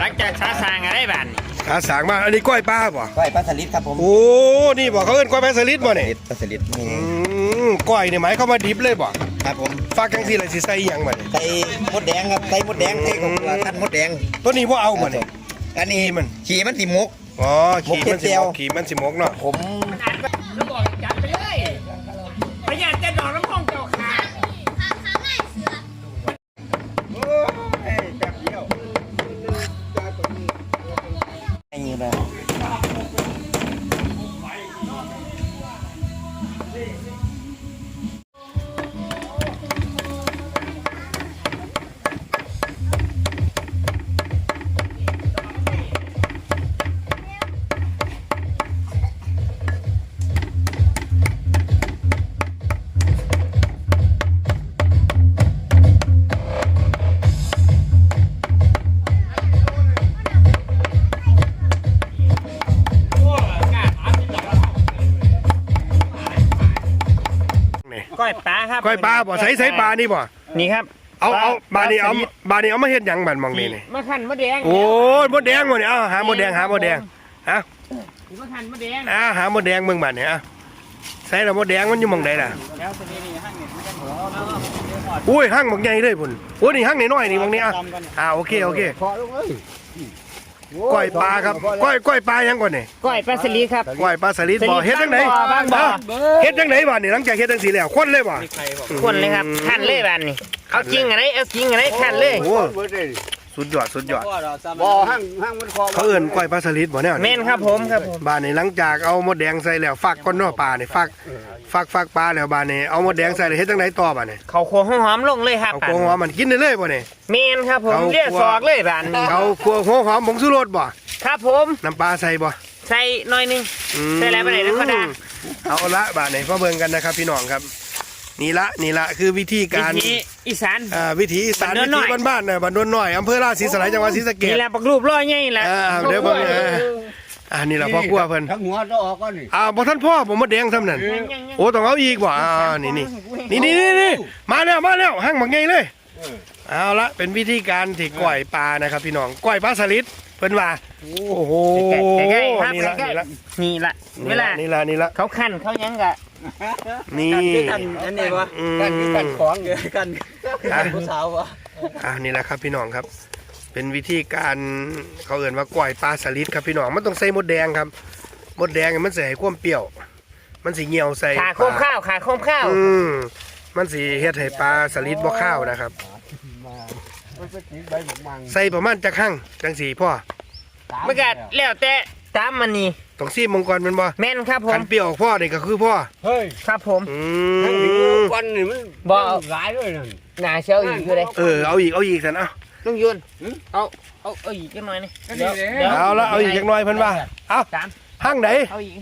หลังจากสาสางอะไรบ้านนี่ขาสางมาอันนี้ก้อยปลาบ่ก้อยปลาสลิดครับผมโอ้นี่บ่เขาเอิ้นก้อยปลาสลิดบ่เนี่ยปลาสลิดนี่อืมก้อยนี่หมายเข้ามว่าดิบเลยบ่ครับผมฝากจังซี่เลยสิใส่อีหยังบ่เนี่ยใส่มดแดงครับใส่มดแดงใส่ของท่านมดแดงตัวนี้บ่เอาบ่เนี่ยอันนี้มัน ขี่มันสีมุก อ๋อขี่มันสิหมกเจียวมกขี่มันสิมกเนาะผมแล้วบอกจัดไปเลยประหยัดจะดอกน้ำห้องเจ้า ไอ้นี่นะนี่ ก้อยปลาครับก้อยปลาบ่ใส่ใส่ปลานี่บ่นี่ครับเอาเอาบาดนี้เอาปลสลิดบาดนี้เอามาเฮ็ดหยังบัดมองนี่นี่มาขันมะแดงโอ้ยมดแดงบ่เนี่ยเอาหามดแดงหามดแดงฮะมาขันมะแดงอ่าหามดแดงเบิ่งบัดเนี่ยอะใส่แล้วมดแดงมันอยู่หม่องใดล่ะแล้วตัวนี้นี่ห้างเนี่ยมันจะหัวอุ้ยหั่งบักใหญ่เลยพุ่นโอ้ยนี่หั่งน้อยๆนี่บางนี้อะอ่าโอเคโอเคพอลูกเอ้ย ก้อยปลาครับก้อยก้อยปลายังก่อนนี่ก้อยปลาสลิดครับก้อยปลาสลิดบ่เฮ็ดจังได๋บางบ่อเฮ็ดจังไดบ่นี่หลังจากเฮ็ดจังซี่แล้วคนเลยบ่คนเลยครับขันเลยบ้านนี่เอาจริงอะไรเอาจริงอะไรขันเลยโอ้ สุดยอดสุดยอดบ่ห้างห้างมันคอเขาเอิ้นก้อยปลาสลิดบ่แนวแม่นี้นครับผมครับผมบ้านนี่หลังจากเอามดแดงใส่แล้วฟักก่อนเนาะปลานี่ฟักฟักฟักปลาแล้วบ้านนี่เอามดแดงใส่แล้วเฮ็ดจังไดต่อบ้านนี่เขาโคหอมๆลงเลยครับเอาโกงหัวมันกินได้เลยบ่นี่แม่นครับผมเอาเรียกซอกเลยบ้านนี่เอาขัวหัวหอมผงชูรสบ่ครับผมน้ำปลาใส่บ่ใส่หน่อยหนึงอืมใส่อะไรไปไหนนะพ่อดาเอาละบาดนี้พ่อเบิ่งกันนะครับพี่น้องครับ นี่ละนี่ละคือวิธีการวิธีอีสาน อ่าวิถีอีสานบ้านโน้วินน้ถีอยบ้านๆน่ะบ้านโนนน้อยอำเภอราชสีสลายจังหวัดศรีสะเกนี่ษ แหละปักรูปร้อยใหญ่ละอ่าเดี๋ยวเบิ่งเออ อ่านี่ละพ่อครัวเพิ่นทั้งหัวต้องออกก่อนนี่อ่าบ่ท่านพ่อผมมาแดงซ้ำนั่นโอ้ต้องเอาอีกบ่อ่านี่นี่นี่นี่นี่นี่มาแล้วมาแล้วหั่งบักใหญ่เลยเอาละเป็นวิธีการที่ก้อยปลานะครับพี่น้องก้อยปลาสลิดเพิ่นว่าโอ้โหใกล้ๆครับนี่ละใกล้นี่ละๆนี่ละเวลานี่ละนี่ละเขาขั้นเขายังกะ นี่อันนี้วะอืมกันกันของกันอะผู้สาววะอ่านี่แหละครับพี่น้องครับ เป็นวิธีการเขาเอ่นว่าก้อยปลาสลิดครับพี่น้องมันต้องใส่มดแดงครับมดแดงมันใส่ให้ความเปรี้ยว มันสีเหี่ยวใส่ขาโคมข้าวขาโคมข้าว อืมมันสีเฮ็ดให้ปลาสลิดบ่ข้าวนะครับ มันเป็นสีใบหมกมังใส่ประมาณจักหั่งจังสีพ่อเมื่อกี้แล้วแต่ ตามมันนี่ต้องซีมังกรแมันบ่แม่นครับผคัมนเปรี้ยวพ่อนี่ก็คือพ่อเฮ้ยครับผม อืทั้งนี้มวันนี่มันบ่ หลายด้วยนั่น หนาเชียวอีกอยู่เลยเออเอาอีกเอาอีกสันเอาลุงยุนเอาเอาเอาอีกจังหน่อยนี่เดี๋ยวดี๋ยว เอาละเอาอีกจักหน่อยเพิ่นว่าเอาสามหั่งไหนเอาอีก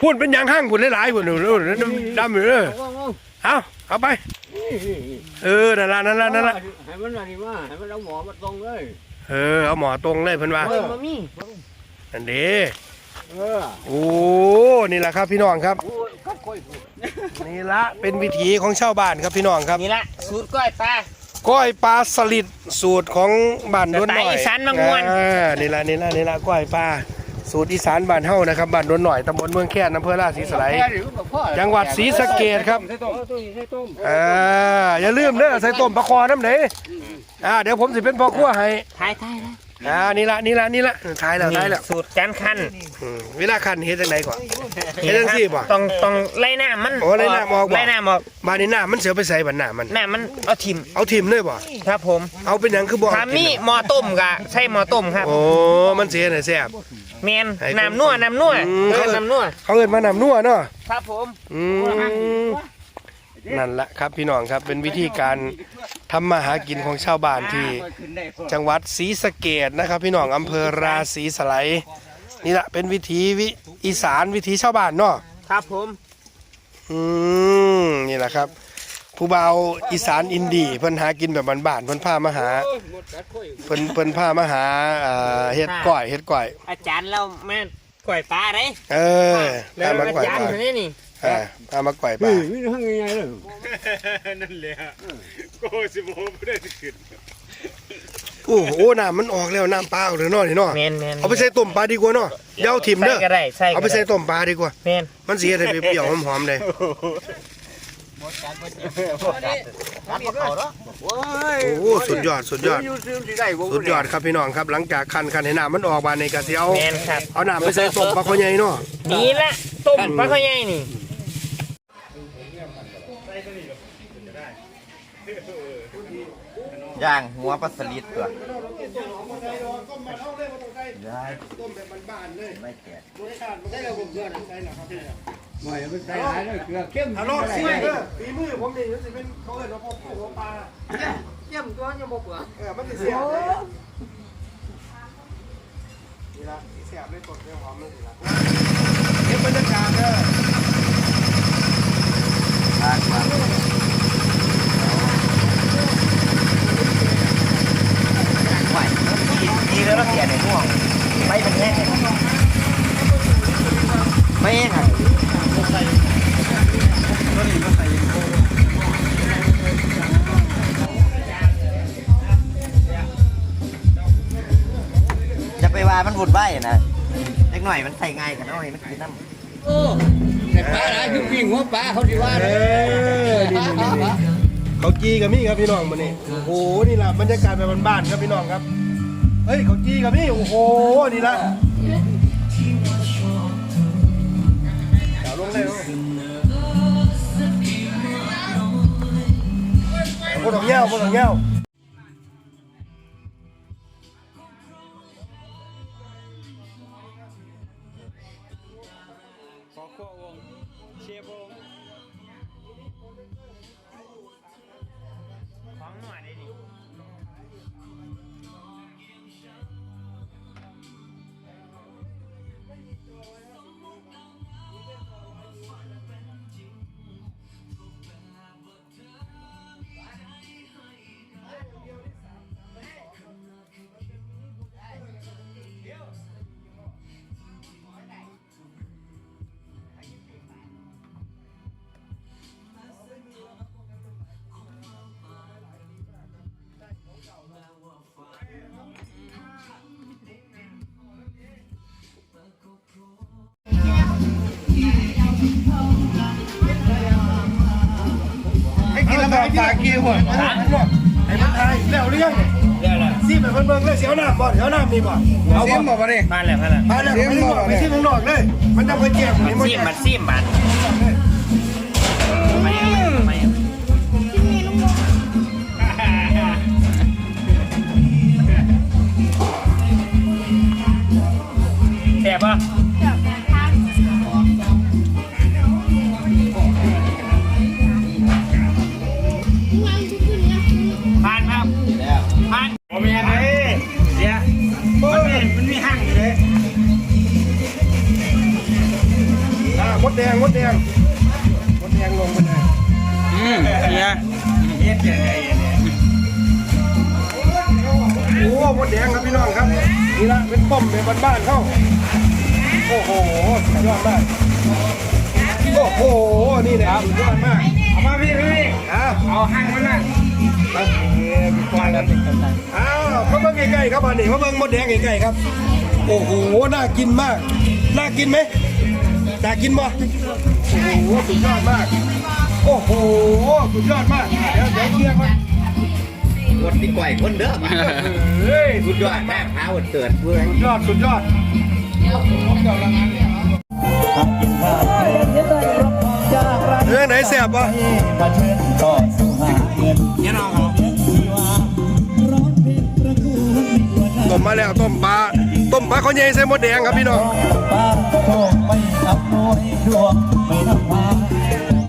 พูดเป็นหยังหั่งพูดหลายๆพูดนู่นๆดำๆอยู่เด้อเอาเอาไป เออนั่นละนั่นละนั่นละให้มันอะไรมาให้มันเอาหมอมาตรงเลยเออเอาหมอตรงเลยเพิ่นว่าเฮ้ยมามี อันเด้เออโอ้นี่แหละครับพี่น้องครับ โอ้ยก็ค่อยพูดนี่ละเป็นวิถีของชาวบ้านครับพี่น้องครับนี่ละสูตรก้อยปลา ก้อยปลาสลิดสูตรของบ้านดวนหน่อยสไตล์อีสานบางม่วน อ่านี่ละนี่ละนี่ละก้อยปลาสูตรอีสานบ้านเฮานะครับบ้านดวนหน่อยตำบลเมืองแค่นอำเภอราชสีสไลย แค่นี้ก็พอจังหวัดศรีสะเกษครับใส่ต้มใส่ต้มอ่าอย่าลืมเด้อใส่ต้มปลาคอน้ำไหนอ่าเดี๋ยวผมสิเป็นพ่อครัวให้ทายทายนะ อ่านี่ละนี่ละนี่ละทายแล้วทายแล้วสูตรการคั้นอืมเวลาคันเฮ็ดจังไดก่อนเฮ็ดจังซี่บ่ต้องต้องไล่น้ำมันโอ้ไล่น้ำออกบ่ไล่น้ำออกบ้านนี้หน้ามันเสียไปใส่บัดหน้ามันน้ำมันเอาทิมเอาทิมเลยบ่ครับผมเอาเป็นหยังคือบ่ถ้ามีหม้อต้มกะใช่หม้อต้มครับโอ้มันเสียน่ะแซ่บเมนให้น้ำนัวน้ำนัวอืมเออน้ำนัวเขาเอิ้นว่าน้ำนัวเนาะครับผมอืมนั่นละครับพี่น้องครับเป็นวิธีการ ทำมาหากินของชาวบ้านที่จังหวัดศรีสะเกษนะครับ พี่น้องอำเภอราศีสไลยนี่ละเป็นวิถีวิอีสานวิถีชาวบ้านเนาะครับผมอืมนี่แหละครับ ผู้บ่าวอีสานอินดีเพิ่นหากินแบบบ้านๆเพิ่นพามาหาเพิ่นเพิ่นพามาหาเอ่อเฮ็ดก้อยเฮ็ดก้อย อาจารย์เราแม่นก่อยปลาได้เออแล้พาวมาอาก้อยจารปย์ลาคนนี้นี่เออพามาก้อยปลาเฮ้ยมีทั้งยังไงเลยนั่นแหละโก็สิบโมไม่ได้ขึ้นโอ้โหน้ำมันออกแล้วน้ำปลาออกแล้วเนาะนี่เนาะแมนแมนเอาไปใส่ต้มปลาดีกว่าเนาะอย่าเอาถิ่มเด้อใส่ก็ได้ใส่ก็เอาไปใส่ต้มปลาดีกว่าแมนมันสิเฮ็ดให้เปรี้ยวๆหอมๆเลยโอ้ยโอ้โหสุดยอดสุดยอดอยู่ซื้อสิได้บ่สุดยอดครับพี่น้องครับหลังจากคันคันให้น้ำมันออกบานในกะสิเอาแมนครับเอาน้ำไปใส่ต้มปลาข้อใหญ่เนาะนี่ละต้มปลาข้าวใหญ่นี่ ย่างหัวปลาสลิดตัวต้มแบบบ้านๆเลยไม่แก่ใส่ระบบเกลือใส่แล้วครับหน่อยมันใส่หลายเลยเกลือเข้มถ้าลอกซีเด้อฝีมือผมนี่มันสิเป็นเขาเอิ้นว่าพ่อผู้หัวปลาเยี่ยมตัวยังบ่เบื่อเออมันสิเสียบเลยนี่ละเสียบเลยกดเลยหอมเลยสิละเก็บบรรยากาศเด้อ จะไปว่ามันบุดใบนะเล็กหน่อยมันใส่ง่ายกันน้อยมันกินน้ำโอ้แต่ปลาหลายคือปิ้งหัวปลาเขาสิว่าเออนี่นี่นี่เขาจีกับมี่ครับพี่น้องมานี่โอ้โหนี่ละบรรยากาศแบบบ้านๆครับพี่น้องครับเฮ้ยเขาจีกับมี่โอ้โหนี่ละเอาลงเลยเอาพวกดอกแก้ว พวกดอกแก้วของหน่อยได้ดิ นแล้วแบบปากกิ้วอะให้มันทยแล้วเรื่องอะไรซีแบบเบิ่งเลยเสียวน้ำบ่เสียวน้ำมีบ่เอาบ่บ่ได้มาแล้วมาแล้วมาแล้วไปที่นอกไปที่ข้างนอกเลย มันจะไปแจกหมดมันซีมมันซีมมัน โอ้มดแดงครับพี่น้องครับ นี่ละเป็นป้อมเป็นบ้านๆเข้า โอ้โหสุดยอดมาก โอ้โห นี่แหละสุดยอดมาก เอามาพี่พี่อ้าวเอาห้างมานั่งมาเอ้ยมีควายแล้วอ้าวมาเบิ่งใกล้ๆครับอันนี้มาเบิ่งมดแดงใกล้ๆครับ โอ้โห น่ากินมาก น่ากินไหมน่ากินบ่โอ้โหสุดยอดมาก โอ้โหสุดยอดมากเดี๋ยวเดี๋ยวเคลียร์ก่อนคนที่ก่อยคนเด้อมาเฮ้ยสุดยอดแม่พาวันเกิดเพื่อนสุดยอดสุดยอดเรื่องไหนแสบวะเนี่ยน้องเขาต้มมาแล้วต้มปลาต้มปลาข้าวใหญ่ใส่หมดแดงครับพี่น้อง